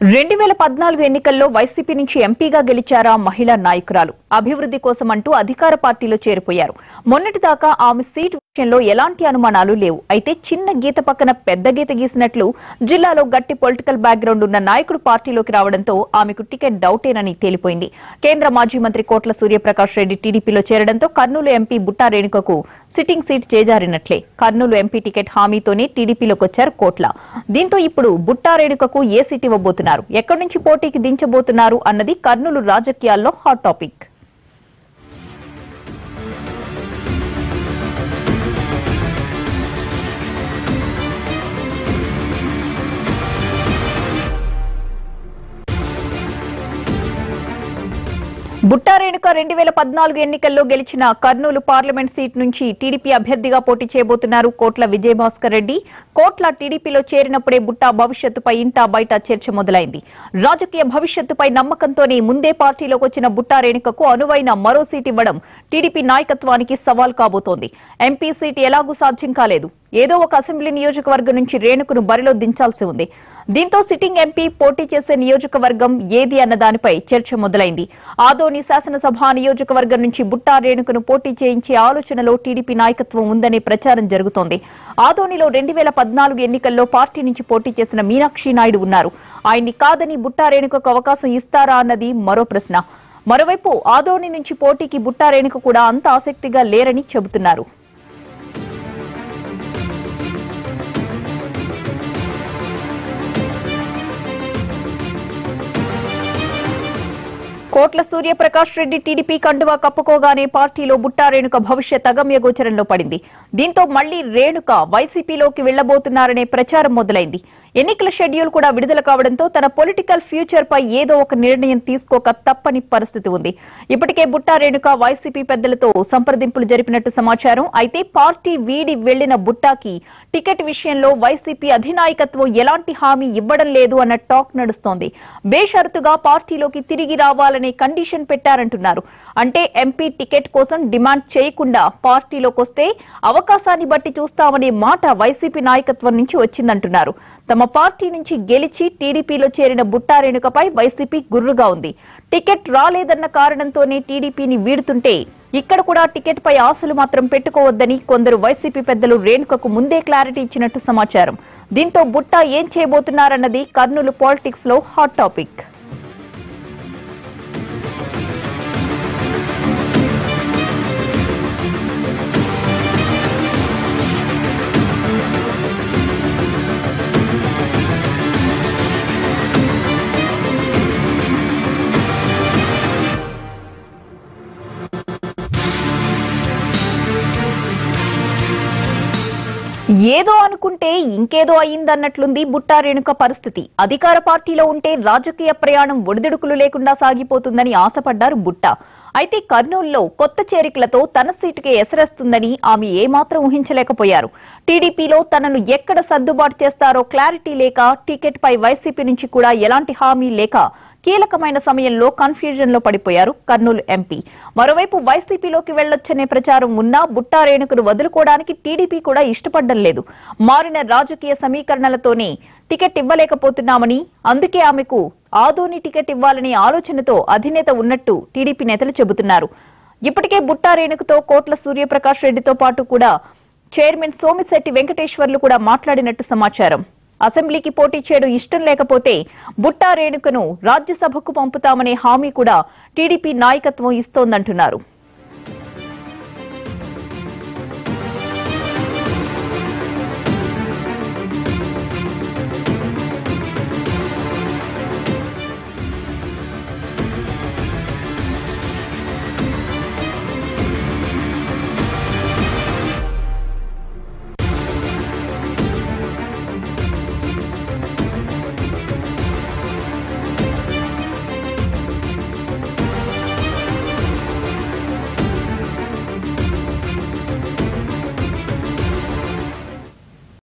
రెండు వేల పద్నాలుగు ఎన్నికల్లో వైసీపీ నుంచి ఎంపీగా గెలిచారా మహిళా నాయకురాలు. అభివృద్ధి కోసం అంటూ అధికార పార్టీలో చేరిపోయారు. మొన్నటిదాకా ఆమె సీటు విషయంలో ఎలాంటి అనుమానాలు లేవు. అయితే చిన్న గీత పక్కన పెద్ద గీత గీసినట్లు జిల్లాలో గట్టి పొలిటికల్ బ్యాక్గ్రౌండ్ ఉన్న నాయకుడు పార్టీలోకి రావడంతో ఆమెకు టికెట్ డౌటేనని తేలిపోయింది. కేంద్ర మాజీ మంత్రి కోట్ల సూర్యప్రకాష్ రెడ్డి టీడీపీలో చేరడంతో కర్నూలు ఎంపీ బుట్టా రేణుకకు సిట్టింగ్ సీట్ చేజారినట్లే. కర్నూలు ఎంపీ టికెట్ హామీతోనే టీడీపీలోకి వచ్చారు కోట్ల. దీంతో ఇప్పుడు బుట్టా రేణుకకు ఏ సీట్ ఇవ్వబోతున్నారు? ఎక్కడి నుంచి పోటీకి దించబోతున్నారు అన్నది కర్నూలు రాజకీయాల్లో హాట్ టాపిక్ బుట్టా రేణుక రెండు వేల పద్నాలుగు ఎన్నికల్లో గెలిచిన కర్నూలు పార్లమెంట్ సీట్ నుంచి టీడీపీ అభ్యర్థిగా పోటీ చేయబోతున్నారు కోట్ల విజయభాస్కర్ రెడ్డి. కోట్ల టీడీపీలో చేరినప్పుడే బుట్టా భవిష్యత్తుపై ఇంటా బయట చర్చ మొదలైంది. రాజకీయ భవిష్యత్తుపై నమ్మకంతోనే ముందే పార్టీలోకి వచ్చిన బుట్టా రేణుకకు అనువైన మరో సీట్ ఇవ్వడం టీడీపీ నాయకత్వానికి సవాల్ కాబోతోంది. ఎంపీ సీట్ ఎలాగూ సాధ్యం కాలేదు. ఏదో ఒక అసెంబ్లీ నియోజకవర్గం నుంచి రేణుకును బరిలో దించాల్సి ఉంది. దీంతో సిట్టింగ్ ఎంపీ పోటీ చేసే నియోజకవర్గం ఏది అన్న దానిపై చర్చ మొదలైంది. ఆదోని శాసనసభ నియోజకవర్గం నుంచి బుట్టా రేణుకును పోటీ చేయించే ఆలోచనలో టీడీపీ నాయకత్వం ఉందనే ప్రచారం జరుగుతోంది. ఆదోనిలో రెండు వేల పద్నాలుగు ఎన్నికల్లో పార్టీ నుంచి పోటీ చేసిన మీనాక్షి నాయుడు ఉన్నారు. ఆయన్ని కాదని బుట్టా రేణుకకు అవకాశం ఇస్తారా అన్నది మరో ప్రశ్న. మరోవైపు ఆదోని నుంచి పోటీకి బుట్టా రేణుక కూడా అంత ఆసక్తిగా లేరని చెబుతున్నారు. కోట్ల సూర్యప్రకాష్ రెడ్డి టీడీపీ కండువా కప్పుకోగానే పార్టీలో బుట్టా రేణుక భవిష్యత్ అగమ్య గోచరంలో పడింది. దీంతో మళ్ళీ రేణుక వైసీపీలోకి వెళ్ళబోతున్నారనే ప్రచారం మొదలైంది. ఎన్నికల షెడ్యూల్ కూడా విడుదల కావడంతో తన పొలిటికల్ ఫ్యూచర్ పై ఏదో ఒక నిర్ణయం తీసుకోక తప్పని పరిస్థితి ఉంది. ఇప్పటికే బుట్టా రేణుక వైసీపీ పెద్దలతో సంప్రదింపులు జరిపినట్టు సమాచారం. అయితే పార్టీ వీడి వెళ్ళిన బుట్టాకి టికెట్ విషయంలో వైసీపీ అధినాయకత్వం ఎలాంటి హామీ ఇవ్వడం లేదు అన్న టాక్ నడుస్తోంది. బేషరతుగా పార్టీలోకి తిరిగి రావాలనే కండిషన్ పెట్టారంటున్నారు. అంటే ఎంపీ టికెట్ కోసం డిమాండ్ చేయకుండా పార్టీలోకి వస్తే అవకాశాన్ని బట్టి చూస్తామనే మాట వైసీపీ నాయకత్వం నుంచి వచ్చిందంటున్నారు. తమ పార్టీ నుంచి గెలిచి టీడీపీలో చేరిన బుట్టా రేణుకపై వైసీపీ గుర్రుగా ఉంది. టికెట్ రాలేదన్న కారణంతోనే టీడీపీని వీడుతుంటే ఇక్కడ కూడా టికెట్ పై ఆశలు మాత్రం పెట్టుకోవద్దని కొందరు వైసీపీ పెద్దలు రేణుకకు ముందే క్లారిటీ ఇచ్చినట్టు సమాచారం. దీంతో బుట్టా ఏం చేయబోతున్నారన్నది కర్నూలు పాలిటిక్స్లో హాట్ టాపిక్. ఏదో అనుకుంటే ఇంకేదో అయిందన్నట్లుంది బుట్టా రేణుక పరిస్థితి. అధికార పార్టీలో ఉంటే రాజకీయ ప్రయాణం ఒడిదుడుకులు లేకుండా సాగిపోతుందని ఆశపడ్డారు బుట్ట. అయితే కర్నూలులో కొత్త చేరికలతో తన సీటుకే ఎసరేస్తుందని ఆమె ఏమాత్రం ఊహించలేకపోయారు. టీడీపీలో తనను ఎక్కడ సర్దుబాటు చేస్తారో క్లారిటీ లేక టికెట్పై వైసీపీ నుంచి కూడా ఎలాంటి హామీ లేక కీలకమైన సమయంలో కన్ఫ్యూజన్లో పడిపోయారు కర్నూలు ఎంపీ. మరోవైపు వైసీపీలోకి వెళ్ళొచ్చనే ప్రచారం ఉన్నా బుట్టా రేణుకును వదులుకోవడానికి టీడీపీ కూడా ఇష్టపడడం లేదు. మారిన రాజకీయ సమీకరణలతోనే టికెట్ ఇవ్వలేకపోతున్నామని అందుకే ఆమెకు ఆదోని టికెట్ ఇవ్వాలనే ఆలోచనతో అధినేత ఉన్నట్టు టీడీపీ నేతలు చెబుతున్నారు. ఇప్పటికే బుట్టా రేణుకుతో కోట్ల సూర్యప్రకాష్ రెడ్డితో పాటు కూడా చైర్మన్ సోమిశెట్టి వెంకటేశ్వర్లు కూడా మాట్లాడినట్టు సమాచారం. అసెంబ్లీకి పోటీ చేయడం ఇష్టం లేకపోతే బుట్టా రేణుకను రాజ్యసభకు పంపుతామనే హామీ కూడా టీడీపీ నాయకత్వం ఇస్తోందంటున్నారు.